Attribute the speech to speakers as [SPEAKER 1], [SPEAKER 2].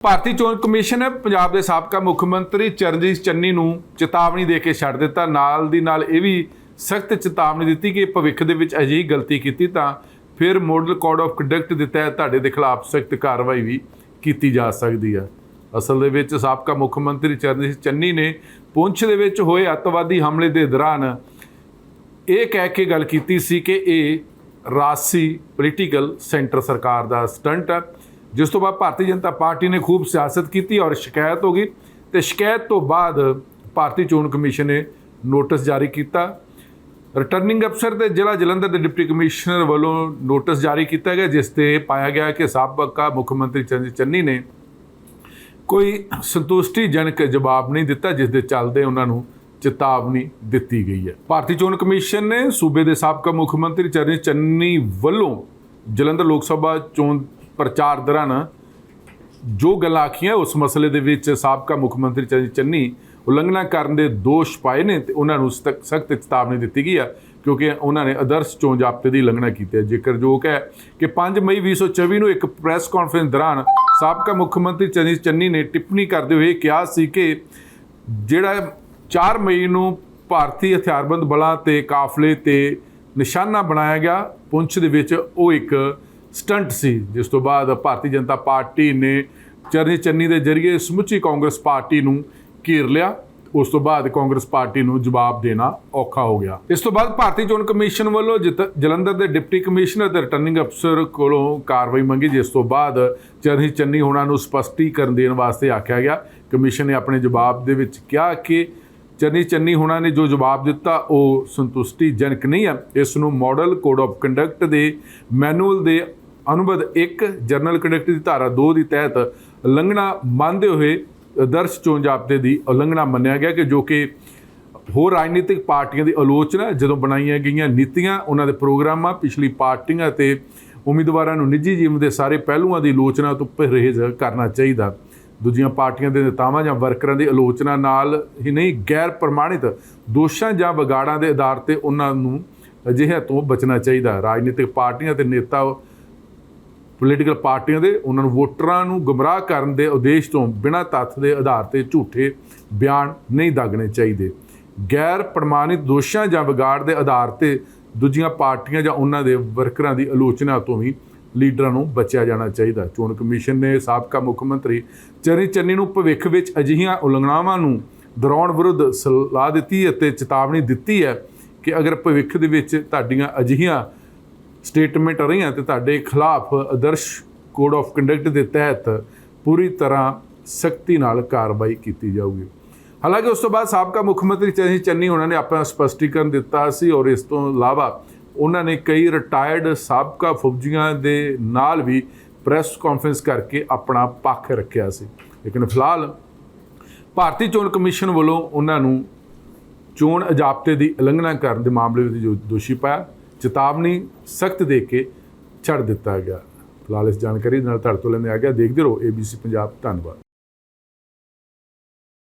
[SPEAKER 1] ਭਾਰਤੀ ਚੋਣ ਕਮਿਸ਼ਨ ਨੇ ਪੰਜਾਬ ਦੇ ਸਾਬਕਾ ਮੁੱਖ ਮੰਤਰੀ ਚਰਨਜੀਤ ਚੰਨੀ ਨੂੰ ਚੇਤਾਵਨੀ ਦੇ ਕੇ ਛੱਡ ਦਿੱਤਾ। ਨਾਲ ਦੀ ਨਾਲ ਇਹ ਵੀ ਸਖਤ ਚੇਤਾਵਨੀ ਦਿੱਤੀ ਕਿ ਭਵਿੱਖ ਦੇ ਵਿੱਚ ਅਜਿਹੀ ਗਲਤੀ ਕੀਤੀ ਤਾਂ ਫਿਰ ਮੋਡਲ ਕੋਡ ਆਫ ਕੰਡਕਟ ਦੇ ਤਹਿਤ ਤੁਹਾਡੇ ਦੇ ਖਿਲਾਫ ਸਖਤ ਕਾਰਵਾਈ ਵੀ ਕੀਤੀ ਜਾ ਸਕਦੀ ਹੈ ਅਸਲ ਦੇ ਵਿੱਚ ਸਾਬਕਾ ਮੁੱਖ ਮੰਤਰੀ ਚਰਨਜੀਤ ਚੰਨੀ ਨੇ ਪੁੰਛ ਦੇ ਵਿੱਚ ਹੋਏ ਅੱਤਵਾਦੀ ਹਮਲੇ ਦੇ ਦੌਰਾਨ ਇਹ ਕਹਿ ਕੇ ਗੱਲ ਕੀਤੀ ਸੀ ਕਿ ਇਹ ਰਾਸੀ ਪੋਲੀਟੀਕਲ ਸੈਂਟਰ ਸਰਕਾਰ ਦਾ ਸਟੰਟ ਹੈ ਜਿਸ ਤੋਂ ਬਾਅਦ ਭਾਰਤੀ ਜਨਤਾ ਪਾਰਟੀ ਨੇ ਖੂਬ ਸਿਆਸਤ ਕੀਤੀ ਔਰ ਸ਼ਿਕਾਇਤ ਹੋ ਗਈ ਤੇ ਸ਼ਿਕਾਇਤ ਤੋਂ ਬਾਅਦ ਭਾਰਤੀ ਚੋਣ ਕਮਿਸ਼ਨ ਨੇ ਨੋਟਿਸ ਜਾਰੀ ਕੀਤਾ। ਰਿਟਰਨਿੰਗ ਅਫਸਰ ਤੇ ਜ਼ਿਲ੍ਹਾ ਜਲੰਧਰ ਦੇ ਡਿਪਟੀ ਕਮਿਸ਼ਨਰ ਵੱਲੋਂ ਨੋਟਿਸ ਜਾਰੀ ਕੀਤਾ ਗਿਆ, ਜਿਸ ਤੇ ਪਾਇਆ ਗਿਆ ਕਿ ਸਾਬਕਾ ਮੁੱਖ ਮੰਤਰੀ ਚੰਨੀ ਚੰਨੀ ਨੇ ਕੋਈ ਸੰਤੁਸ਼ਟੀਜਨਕ ਜਵਾਬ ਨਹੀਂ ਦਿੱਤਾ, ਜਿਸ ਦੇ ਚੱਲਦੇ ਉਹਨਾਂ ਨੂੰ ਚੇਤਾਵਨੀ ਦਿੱਤੀ ਗਈ ਹੈ। ਭਾਰਤੀ ਚੋਣ ਕਮਿਸ਼ਨ ਨੇ ਸੂਬੇ ਦੇ ਸਾਬਕਾ ਮੁੱਖ ਮੰਤਰੀ ਚਰਨਜੀਤ ਚੰਨੀ ਵੱਲੋਂ ਜਲੰਧਰ ਲੋਕ ਸਭਾ ਚੋਣ ਪ੍ਰਚਾਰ ਦੌਰਾਨ ਜੋ ਗੱਲਾਂ ਆਖੀਆਂ, ਉਸ ਮਸਲੇ ਦੇ ਵਿੱਚ ਸਾਬਕਾ ਮੁੱਖ ਮੰਤਰੀ ਚਰਨਜੀਤ ਚੰਨੀ ਉਲੰਘਣਾ ਕਰਨ ਦੇ ਦੋਸ਼ ਪਾਏ ਨੇ ਤੇ ਉਹਨਾਂ ਨੂੰ ਸਖਤ ਚੇਤਾਵਨੀ ਦਿੱਤੀ ਗਈ ਆ, ਕਿਉਂਕਿ ਉਹਨਾਂ ਨੇ ਆਦਰਸ਼ ਚੋਣ ਜ਼ਾਬਤੇ ਦੀ ਉਲੰਘਣਾ ਕੀਤੀ ਹੈ। ਜੇਕਰ ਹੈ ਕਿ 5 ਮਈ 2024 ਨੂੰ ਇੱਕ ਪ੍ਰੈਸ ਕਾਨਫਰੰਸ ਦੌਰਾਨ ਸਾਬਕਾ ਮੁੱਖ ਮੰਤਰੀ ਚਰਨਜੀਤ ਚੰਨੀ ਨੇ ਟਿੱਪਣੀ ਕਰਦੇ ਹੋਏ ਕਿਹਾ ਸੀ ਕਿ ਜਿਹੜਾ 4 ਮਈ ਨੂੰ ਭਾਰਤੀ ਹਥਿਆਰਬੰਦ ਬਲਾਂ ਤੇ ਕਾਫਲੇ ਤੇ ਨਿਸ਼ਾਨਾ ਬਣਾਇਆ ਗਿਆ, ਪੁੰਛ ਦੇ ਵਿੱਚ ਉਹ ਇੱਕ ਸਟੰਟ ਸੀ, ਜਿਸ ਤੋਂ ਬਾਅਦ ਭਾਰਤੀ ਜਨਤਾ ਪਾਰਟੀ ਨੇ ਚਰਨਜੀਤ ਚੰਨੀ ਦੇ ਜ਼ਰੀਏ ਸਮੁੱਚੀ ਕਾਂਗਰਸ ਪਾਰਟੀ ਨੂੰ ਘੇਰ ਲਿਆ। ਉਸ ਤੋਂ ਬਾਅਦ ਕਾਂਗਰਸ ਪਾਰਟੀ ਨੂੰ ਜਵਾਬ ਦੇਣਾ ਔਖਾ ਹੋ ਗਿਆ। ਇਸ ਤੋਂ ਬਾਅਦ ਭਾਰਤੀ ਚੋਣ ਕਮਿਸ਼ਨ ਵੱਲੋਂ ਜਿਤ- ਜਲੰਧਰ ਦੇ ਡਿਪਟੀ ਕਮਿਸ਼ਨਰ ਤੇ ਰਿਟਰਨਿੰਗ ਅਫਸਰ ਕੋਲੋਂ ਕਾਰਵਾਈ ਮੰਗੀ, ਜਿਸ ਤੋਂ ਬਾਅਦ ਚਰਨਜੀਤ ਚੰਨੀ ਹੋਣਾ ਨੂੰ ਸਪਸ਼ਟੀਕਰਨ ਦੇਣ ਵਾਸਤੇ ਆਖਿਆ ਗਿਆ। ਕਮਿਸ਼ਨ ਨੇ ਆਪਣੇ ਜਵਾਬ ਦੇ ਵਿੱਚ ਕਿਹਾ ਕਿ ਚਰਨੀ ਚੰਨੀ ਹੋਣਾ ਨੇ ਜੋ ਜਵਾਬ ਦਿੱਤਾ, ਉਹ ਸੰਤੁਸ਼ਟੀਜਨਕ ਨਹੀਂ ਹੈ। ਇਸ ਨੂੰ ਮਾਡਲ ਕੋਡ ਆਫ ਕੰਡਕਟ ਦੇ ਮੈਨੂਅਲ ਦੇ ਅਨੁਬੰਧ 1 ਜਨਰਲ ਕੰਡਕਟ ਦੀ ਧਾਰਾ 2 ਦੀ ਤਹਿਤ ਉਲੰਘਣਾ ਮੰਨਦੇ ਹੋਏ ਆਦਰਸ਼ ਚੋਣ ਜ਼ਾਬਤੇ ਦੀ ਉਲੰਘਣਾ ਮੰਨਿਆ ਗਿਆ ਕਿ ਜੋ ਕਿ ਹੋਰ ਰਾਜਨੀਤਿਕ ਪਾਰਟੀਆਂ ਦੀ ਆਲੋਚਨਾ ਜਦੋਂ ਬਣਾਈਆਂ ਗਈਆਂ ਨੀਤੀਆਂ, ਉਹਨਾਂ ਦੇ ਪ੍ਰੋਗਰਾਮਾਂ, ਪਿਛਲੀ ਪਾਰਟੀਆਂ ਤੇ ਉਮੀਦਵਾਰਾਂ ਨੂੰ ਨਿੱਜੀ ਜੀਵਨ ਦੇ ਸਾਰੇ ਪਹਿਲੂਆਂ ਦੀ ਆਲੋਚਨਾ ਤੋਂ ਪਰਹੇਜ਼ ਕਰਨਾ ਚਾਹੀਦਾ। ਦੂਜੀਆਂ ਪਾਰਟੀਆਂ ਦੇ ਨੇਤਾਵਾਂ ਜਾਂ ਵਰਕਰਾਂ ਦੀ ਆਲੋਚਨਾ ਨਾਲ ਹੀ ਨਹੀਂ, ਗੈਰ ਪ੍ਰਮਾਣਿਤ ਦੋਸ਼ਾਂ ਜਾਂ ਵਿਗਾੜਾਂ ਦੇ ਆਧਾਰ ਤੇ ਉਹਨਾਂ ਨੂੰ ਅਜਿਹਿਆਂ ਤੋਂ ਬਚਣਾ ਚਾਹੀਦਾ। ਰਾਜਨੀਤਿਕ ਪਾਰਟੀਆਂ ਤੇ ਨੇਤਾ ਪੋਲੀਟੀਕਲ ਪਾਰਟੀਆਂ ਦੇ ਉਹਨਾਂ ਨੂੰ ਵੋਟਰਾਂ ਨੂੰ ਗੁੰਮਰਾਹ ਕਰਨ ਦੇ ਉਦੇਸ਼ ਤੋਂ ਬਿਨਾਂ ਤੱਥ ਦੇ ਆਧਾਰ ਤੇ ਝੂਠੇ ਬਿਆਨ ਨਹੀਂ ਦਾਗਣੇ ਚਾਹੀਦੇ। ਗੈਰ ਪ੍ਰਮਾਣਿਤ ਦੋਸ਼ਾਂ ਜਾਂ ਵਿਗਾੜ ਦੇ ਆਧਾਰ ਤੇ ਦੂਜੀਆਂ ਪਾਰਟੀਆਂ ਜਾਂ ਉਹਨਾਂ ਦੇ ਵਰਕਰਾਂ ਦੀ ਆਲੋਚਨਾ ਤੋਂ ਵੀ ਲੀਡਰਾਂ ਨੂੰ ਬਚਿਆ ਜਾਣਾ ਚਾਹੀਦਾ। ਚੋਣ ਕਮਿਸ਼ਨ ਨੇ ਸਾਬਕਾ ਮੁੱਖ ਮੰਤਰੀ ਚਰਨ ਚੰਨੀ ਨੂੰ ਭਵਿੱਖ ਵਿੱਚ ਅਜਿਹੀਆਂ ਉਲੰਘਣਾਵਾਂ ਨੂੰ ਦੌਰਾਉਣ ਵਿਰੁੱਧ ਸਲਾਹ ਦਿੱਤੀ ਅਤੇ ਚੇਤਾਵਨੀ ਦਿੱਤੀ ਹੈ ਕਿ ਅਗਰ ਭਵਿੱਖ ਦੇ ਵਿੱਚ ਤੁਹਾਡੀਆਂ ਅਜਿਹੀਆਂ ਸਟੇਟਮੈਂਟ ਰਹੀਆਂ ਤੇ ਤੁਹਾਡੇ ਖਿਲਾਫ ਆਦਰਸ਼ ਕੋਡ ਆਫ ਕੰਡਕਟ ਦੇ ਤਹਿਤ ਪੂਰੀ ਤਰ੍ਹਾਂ ਸਖਤੀ ਨਾਲ ਕਾਰਵਾਈ ਕੀਤੀ ਜਾਊਗੀ। ਹਾਲਾਂਕਿ ਉਸ ਤੋਂ ਬਾਅਦ ਸਾਬਕਾ ਮੁੱਖ ਮੰਤਰੀ ਚਰਨਜੀਤ ਚੰਨੀ ਉਹਨਾਂ ਨੇ ਆਪਣਾ ਸਪਸ਼ਟੀਕਰਨ ਦਿੱਤਾ ਸੀ ਔਰ ਇਸ ਤੋਂ ਇਲਾਵਾ ਉਹਨਾਂ ਨੇ ਕਈ ਰਿਟਾਇਰਡ ਸਾਬਕਾ ਫੌਜੀਆਂ ਦੇ ਨਾਲ ਵੀ ਪ੍ਰੈਸ ਕਾਨਫਰੰਸ ਕਰਕੇ ਆਪਣਾ ਪੱਖ ਰੱਖਿਆ ਸੀ। ਲੇਕਿਨ ਫਿਲਹਾਲ ਭਾਰਤੀ ਚੋਣ ਕਮਿਸ਼ਨ ਵੱਲੋਂ ਉਹਨਾਂ ਨੂੰ ਚੋਣ ਅਜਾਬਤੇ ਦੀ ਉਲੰਘਣਾ ਕਰਨ ਦੇ ਮਾਮਲੇ ਵਿੱਚ ਜੋ ਦੋਸ਼ੀ ਪਾਇਆ ਚੇਤਾਵਨੀ ਸਖਤ ਦੇ ਕੇ ਛੱਡ ਦਿੱਤਾ ਗਿਆ। ਫਿਲਹਾਲ ਇਸ ਜਾਣਕਾਰੀ ਨਾਲ ਤੁਹਾਡੇ ਤੋਂ ਲੈਂਦੇ ਆ ਗਿਆ। ਦੇਖਦੇ ਰਹੋ ABC ਪੰਜਾਬ ਧੰਨਵਾਦ।